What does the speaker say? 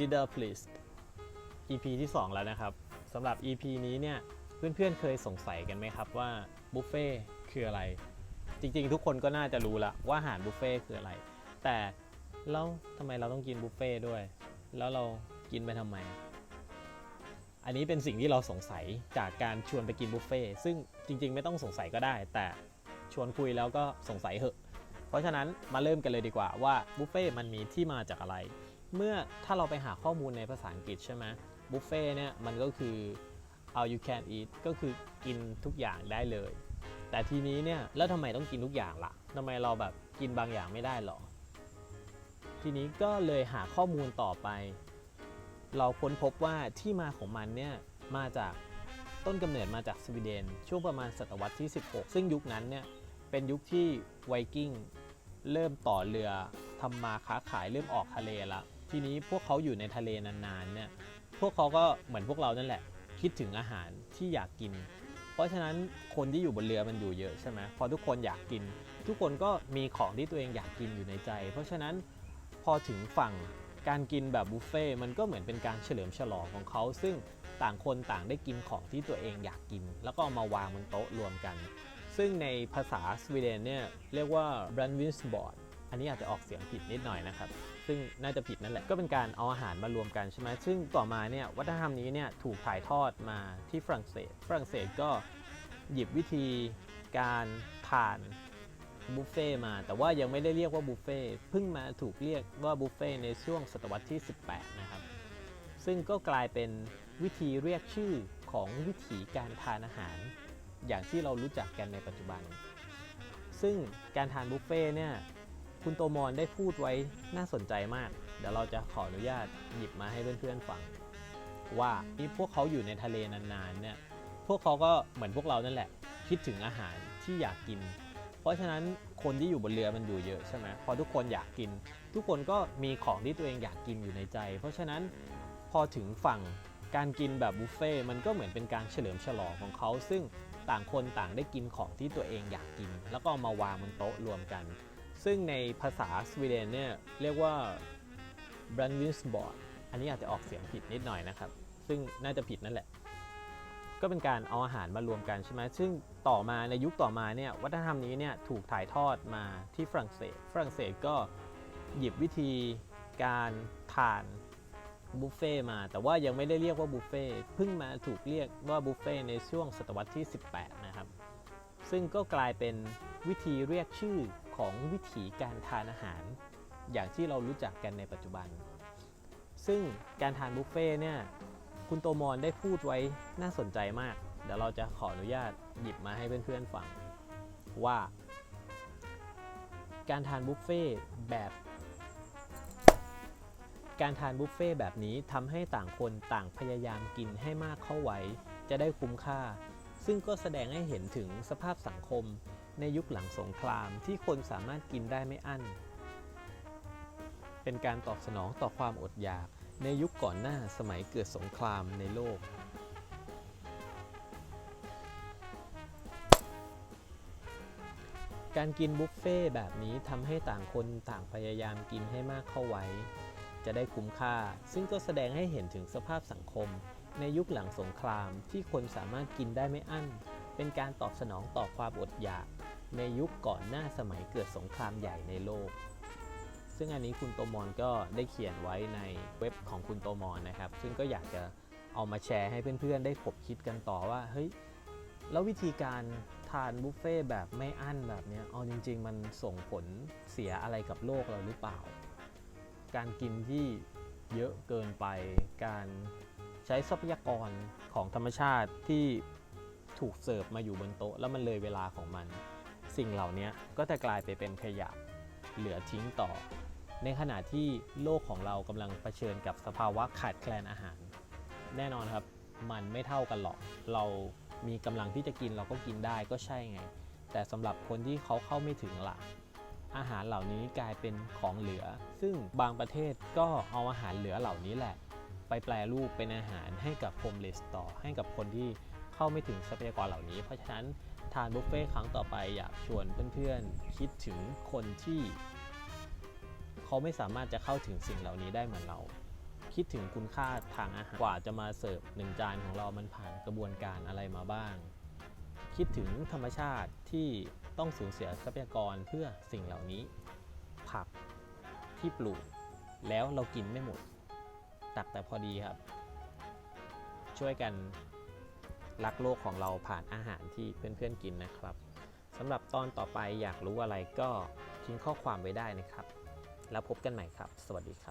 Consider Please EP ที่ 2 แล้วนะครับสำหรับ EP นี้เนี่ยเพื่อนๆเคยสงสัยกันไหมครับว่าบุฟเฟ่คืออะไร จริงๆ ทุกคนก็น่าจะรู้ละว่าอาหารบุฟเฟ่คืออะไร แต่แล้วทำไมเราต้องกินบุฟเฟ่ด้วย แล้วเรากินไปทำไม อันนี้เป็นสิ่งที่เราสงสัยจากการชวนไปกินบุฟเฟ่ซึ่งจริง ๆ ไม่ต้องสงสัยก็ได้ แต่ชวนคุยแล้วก็สงสัยเหอะ เพราะฉะนั้นมาเริ่มกันเลยดีกว่าว่าบุฟเฟ่มันมีที่มาจากอะไร เมื่อถ้าเราไปหาข้อมูลในภาษาอังกฤษใช่ไหมบุฟเฟ่เนี่ยมันก็คือ all you can eat ก็คือกินทุกอย่างได้เลย แต่ทีนี้เนี่ยแล้วทำไมต้องกินทุกอย่างล่ะทำไมเราแบบกินบางอย่างไม่ได้หรอ ทีนี้ก็เลยหาข้อมูลต่อไป เราค้นพบว่าที่มาของมันเนี่ยมาจากต้นกำเนิดมาจากสวีเดน ช่วงประมาณศตวรรษที่ 16 ซึ่งยุคนั้นเนี่ยเป็นยุคที่ไวกิ้งเริ่มต่อเรือทำมาค้าขายเริ่มออกทะเลละ ทีนี้พวกเขาอยู่ในทะเลนานๆเนี่ยพวกเขาก็เหมือนพวกเรานั่นแหละ คิดถึงอาหารที่อยากกิน เพราะฉะนั้นคนที่อยู่บนเรือมันอยู่เยอะใช่ไหมพอทุกคนอยากกิน ทุกคนก็มีของที่ตัวเองอยากกินอยู่ในใจ เพราะฉะนั้นพอถึงฝั่งการกินแบบบุฟเฟ่ต์มันก็เหมือนเป็นการเฉลิมฉลองของเขา ซึ่งต่างคนต่างได้กินของที่ตัวเองอยากกิน แล้วก็เอามาวางบนโต๊ะรวมกัน ซึ่งในภาษาสวีเดนเนี่ยเรียกว่า b r a n d w i n s b o r d อันนี้อาจจะออกเสียงผิดนิดหน่อยนะครับ ซึ่งน่าจะผิดนั่นแหละ ก็เป็นการเอาอาหารมารวมกันใช่ไหมซึ่งต่อมาเนี่ยวัฒนธรรมนี้เนี่ยถูกถ่ายทอดมาที่ฝรั่งเศส ฝรั่งเศสก็หยิบวิธีการทานบุฟเฟ่ต์มา แต่ว่ายังไม่ได้เรียกว่าบุฟเฟ่ต์เพิ่งมาถูกเรียกว่าบุฟเฟ่ต์ในช่วงศตวรรษที่ 18 นะครับ ซึ่งก็กลายเป็นวิธีเรียกชื่อของวิธีการทานอาหาร อย่างที่เรารู้จักกันในปัจจุบัน ซึ่งการทานบุฟเฟ่ต์เนี่ย คุณโตมอนได้พูดไว้น่าสนใจมาก เดี๋ยวเราจะขออนุญาตหยิบมาให้เพื่อนๆฟัง ว่าที่พวกเขาอยู่ในทะเลนานๆเนี่ยพวกเขาก็เหมือนพวกเรานั่นแหละ คิดถึงอาหารที่อยากกิน เพราะฉะนั้นคนที่อยู่บนเรือมันอยู่เยอะใช่ไหมพอทุกคนอยากกิน ทุกคนก็มีของที่ตัวเองอยากกินอยู่ในใจ เพราะฉะนั้นพอถึงฝั่งการกินแบบบุฟเฟ่มันก็เหมือนเป็นการเฉลิมฉลองของเขา ซึ่งต่างคนต่างได้กินของที่ตัวเองอยากกิน แล้วก็มาวางบนโต๊ะรวมกัน ซึ่งในภาษาสวีเดนเนี่ยเรียกว่า b r a n d i n s b o r d อันนี้อาจจะออกเสียงผิดนิดหน่อยนะครับ ซึ่งน่าจะผิดนั่นแหละ ก็เป็นการเอาอาหารมารวมกันใช่ไหมซึ่งต่อมาในยุคต่อมาเนี่ยวัฒนธรรมนี้เนี่ยถูกถ่ายทอดมาที่ฝรั่งเศส ฝรั่งเศสก็หยิบวิธีการทานบุฟเฟ่ต์มา แต่ว่ายังไม่ได้เรียกว่าบุฟเฟ่ต์เพิ่งมาถูกเรียกว่าบุฟเฟ่ต์ในช่วงศตวรรษที่ 18 นะครับ ซึ่งก็กลายเป็น วิธีเรียกชื่อของวิธีการทานอาหาร อย่างที่เรารู้จักกันในปัจจุบัน ซึ่งการทานบุฟเฟ่เนี่ยคุณโตมอนได้พูดไว้น่าสนใจมาก เดี๋ยวเราจะขออนุญาตหยิบมาให้เพื่อนๆฟัง ว่า การทานบุฟเฟ่แบบการทานบุฟเฟ่แบบนี้ทำให้ต่างคนต่างพยายามกินให้มากเข้าไว้ จะได้คุ้มค่า ซึ่งก็แสดงให้เห็นถึงสภาพสังคม ในยุคหลังสงครามที่คนสามารถกินได้ไม่อั้น เป็นการตอบสนองต่อความอดอยากในยุคก่อนหน้าสมัยเกิดสงครามในโลก การกินบุฟเฟ่ต์แบบนี้ทำให้ต่างคนต่างพยายามกินให้มากเข้าไว้ จะได้คุ้มค่า ซึ่งก็แสดงให้เห็นถึงสภาพสังคม ในยุคหลังสงครามที่คนสามารถกินได้ไม่อั้น เป็นการตอบสนองต่อความอดอยาก ในยุคก่อนหน้าสมัยเกิดสงครามใหญ่ในโลก ซึ่งอันนี้คุณโตมอนก็ได้เขียนไว้ในเว็บของคุณโตมอนนะครับ ซึ่งก็อยากจะเอามาแชร์ให้เพื่อนๆ ได้ขบคิดกันต่อว่า เฮ้ย แล้ววิธีการทานบุฟเฟ่แบบไม่อั้นแบบนี้เอาจริง ๆ มันส่งผลเสียอะไรกับโลกเราหรือเปล่า การกินที่เยอะเกินไป การใช้ทรัพยากรของธรรมชาติที่ถูกเสิร์ฟมาอยู่บนโต๊ะ แล้วมันเลยเวลาของมัน สิ่งเหล่านี้ก็จะกลายไปเป็นขยะเหลือทิ้งต่อ ในขณะที่โลกของเรากำลังเผชิญกับสภาวะขาดแคลนอาหาร แน่นอนครับมันไม่เท่ากันหรอก เรามีกำลังที่จะกินเราก็กินได้ก็ใช่ไง แต่สำหรับคนที่เขาเข้าไม่ถึงล่ะอาหารเหล่านี้กลายเป็นของเหลือ ซึ่งบางประเทศก็เอาอาหารเหลือเหล่านี้แหละ ไปแปลรูปเป็นอาหารให้กับโฮมเลสต่อให้กับคนที่ เข้าไม่ถึงทรัพยากรเหล่านี้ เพราะฉะนั้นทานบุฟเฟ่ต์ครั้งต่อไปอยากชวนเพื่อนๆ คิดถึงคนที่เขาไม่สามารถจะเข้าถึงสิ่งเหล่านี้ได้เหมือนเรา คิดถึงคุณค่าทางอาหารกว่าจะมาเสิร์ฟหนึ่งจานของเรามันผ่านกระบวนการอะไรมาบ้าง คิดถึงธรรมชาติที่ต้องสูญเสียทรัพยากรเพื่อสิ่งเหล่านี้ ผักที่ปลูก แล้วเรากินไม่หมด ตักแต่พอดีครับ ช่วยกัน รักโลกของเราผ่านอาหารที่เพื่อนๆกินนะครับสำหรับตอนต่อไปอยากรู้อะไรก็ทิ้งข้อความไว้ได้นะครับ แล้วพบกันใหม่ครับ สวัสดีครับ